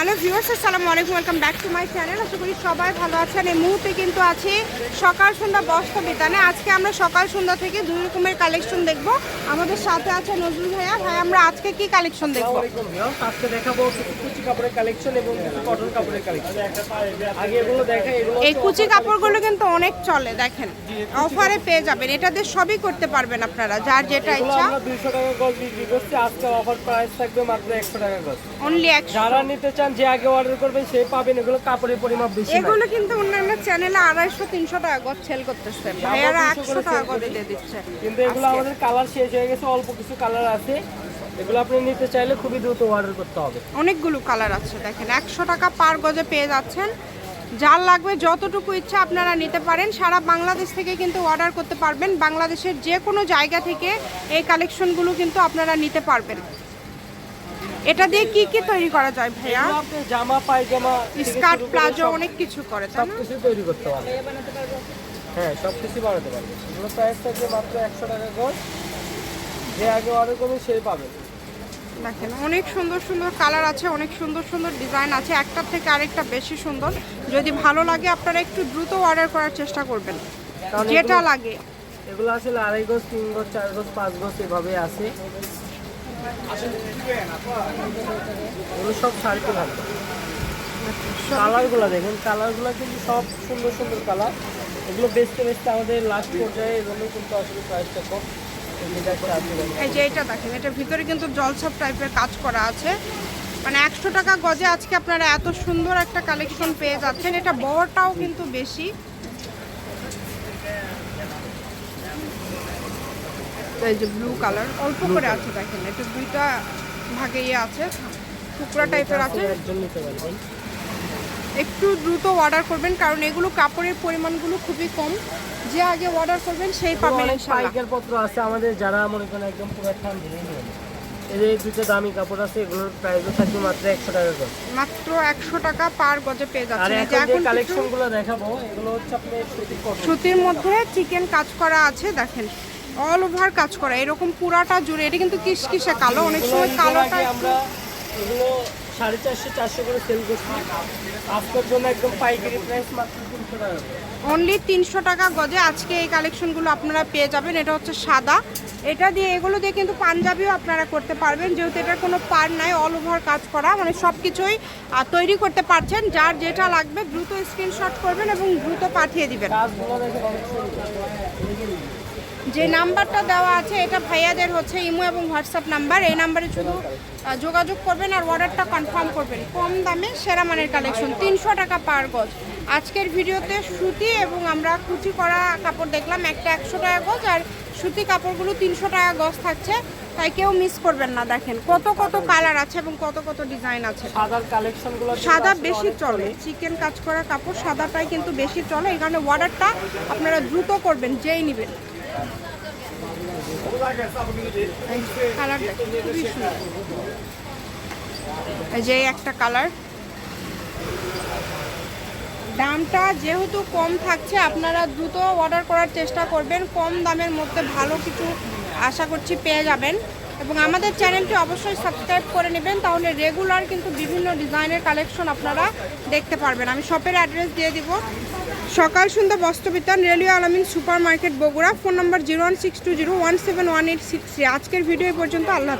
Hello viewers আসসালামু আলাইকুম welcome back to my channel. আশা করি সবাই ভালো আছেন। এই মুহূর্তে কিন্তু আছি সকাল সন্ধ্যা বস্তা বিতানে। আজকে আমরা সকাল সন্ধ্যা থেকে দুই রকমের কালেকশন দেখব। আমাদের সাথে আছে নজরুল ভাইয়া। ভাই আমরা আজকে কি কালেকশন দেখব? আজকে দেখাবো কুচি কাপড়ের কালেকশন এবং কটন কাপড়ের কালেকশন আগে এগুলো দেখা এগুলো এই কুচি কাপড়গুলো কিন্তু অনেক চলে দেখেন। অফারে পেয়ে যাবেন। এটা দিয়ে সবই করতে পারবেন আপনারা যার যেটা ইচ্ছা। আমরা 200 টাকা গজ বিক্রি করছি। আজকে অফার প্রাইস থাকবে মাত্র 100 টাকা গজ। অনলি একশো। যারা নিতে চান যে আগে অর্ডার করবেন সে পাবেন। এগুলো কাপড়ের পরিমাপ বেশি এগুলো কিন্তু অন্যান্য চ্যানেলে আড়াইশো তিনশো টাকা গজ সেল করতেছে। ভাইয়ারা 200 একশো টাকা করে দিয়ে দিচ্ছে কিন্তু এগুলো আমাদের কালার শেষ হয়ে গেছে অল্প কিছু কালার আছে। এগুলো আপনি নিতে চাইলে খুবই দ্রুত অর্ডার করতে হবে। অনেকগুলো কালার আছে দেখেন। একশো টাকা পার গজে পেয়ে যাচ্ছেন। যার লাগবে যতটুকু ইচ্ছা আপনারা নিতে পারেন। সারা বাংলাদেশ থেকে কিন্তু অর্ডার করতে পারবেন। বাংলাদেশের যে কোনো জায়গা থেকে এই কালেকশনগুলো কিন্তু আপনারা নিতে পারবেন। এটা দিয়ে কি কি তৈরি করা যায় ভাইয়া? আপনি জামা পায়জামা স্কার্ট প্লাজো অনেক কিছু করে সব না? কিছু তৈরি করতে পারবে। হ্যাঁ সব কিছু বানাতে পারবে। এগুলো প্রাইস থাকবে মাত্র একশো টাকা গজ যে আগে অর্ডার করবে সেই পাবে। দেখেন অনেক সুন্দর সুন্দর কালার আছে অনেক সুন্দর সুন্দর ডিজাইন আছে। একটার থেকে আরেকটা বেশি সুন্দর। যদি ভালো লাগে আপনারা একটু দ্রুত অর্ডার করার চেষ্টা করবেন। যেটা লাগে। এগুলো আসলে আড়াই গজ তিন গজ চার গজ পাঁচ গজ এভাবে আছে। এগুলো সব সার্কেল আছে কালারগুলো দেখুন, কালারগুলো কিন্তু সব সুন্দর সুন্দর কালার। এগুলো বেচতে বেচতে আমাদের লাস্ট পর্যায়ে এজন্য কিন্তু আসলে প্রাইসটা কম। যে এটা দেখেন, এটার ভিতরে কিন্তু জলছাপ টাইপের কাজ করা আছে। মানে একশো টাকা গজে আজকে আপনারা এত সুন্দর একটা কালেকশন পেয়ে যাচ্ছেন। এটা বড়টাও কিন্তু বেশি। এই যে ব্লু কালার অল্প করে আছে দেখেন এটা দুইটা ভাগে ইয়ে আছে টুকরা টাইপের আছে একটু দ্রুত অর্ডার করবেন কারণ এগুলো কাপড়ের পরিমাণগুলো খুবই কম। যে আগে অর্ডার করবেন সেই পাবেন পাইকার পত্র আছে আমাদের যারা মনে করেন একদম পুরো ঠান্ডা এই যে দুটো দামি কাপড় আছে এগুলোর প্রাইসও থাকবে মাত্র একশো টাকা করে। মাত্র একশো টাকা পার গজে পেয়ে আর যাচ্ছেন এই যে এখন যে কালেকশনগুলো দেখাবো এগুলো হচ্ছে আপনার সুতির মধ্যে চিকেন কাজ করা আছে দেখেন। অল ওভার কাজ করা এরকম পুরাটা জুড়ে এটা কিন্তু কিসকিসে কালো অনেক সময় কালোটা আমরা এগুলো সাড়ে চারশো চারশো করে সেল করছি। আজকের জন্য একদম পাইকারি প্রাইস মাত্র তিনশো টাকা অনলি তিনশো টাকা গজে আজকে এই কালেকশনগুলো আপনারা পেয়ে যাবেন এটা হচ্ছে সাদা। এটা দিয়ে এগুলো দিয়ে কিন্তু পাঞ্জাবিও আপনারা করতে পারবেন যেহেতু এটার কোনো পার নাই অল ওভার কাজ করা মানে সব কিছুই তৈরি করতে পারছেন যার যেটা লাগবে দ্রুত স্ক্রিনশট করবেন এবং দ্রুত পাঠিয়ে দিবেন। যে নাম্বারটা দেওয়া আছে এটা ভাইয়াদের হচ্ছে ইমো এবং হোয়াটসঅ্যাপ নাম্বার। এই নাম্বারে শুধু যোগাযোগ করবেন আর অর্ডারটা কনফার্ম করবেন। কম দামে সেরা মানের কালেকশন তিনশো টাকা পার গজ। আজকের ভিডিওতে সুতি এবং আমরা কুচি করা কাপড় দেখলাম একটা একশো টাকা গজ আর সুতি কাপড়গুলো তিনশো টাকা গজ থাকছে। তাই কেউ মিস করবেন না দেখেন কত কত কালার আছে এবং কত কত ডিজাইন আছে। সাদার কালেকশনগুলো সাদা বেশি চলে চিকেন কাজ করা কাপড় সাদাটাই কিন্তু বেশি চলে এই কারণে অর্ডারটা আপনারা দ্রুত করবেন যেই নেবেন। কালার খুবই সুন্দর। এই যে একটা কালার। দামটা যেহেতু কম থাকছে, আপনারা দ্রুত অর্ডার করার চেষ্টা করবেন। কম দামের মধ্যে ভালো কিছু আশা করছি পেয়ে যাবেন। এবং আমাদের চ্যানেলটি অবশ্যই সাবস্ক্রাইব করে নেবেন, তাহলে রেগুলার কিন্তু বিভিন্ন ডিজাইনের কালেকশন আপনারা দেখতে পারবেন। আমি শপের অ্যাড্রেস দিয়ে দিব। Sakal Sandhya Bastrabitan railway Alamin super market Bogura, phone number zero one six two zero one seven one eight six আজকের ভিডিও পর্যন্ত, আল্লাহ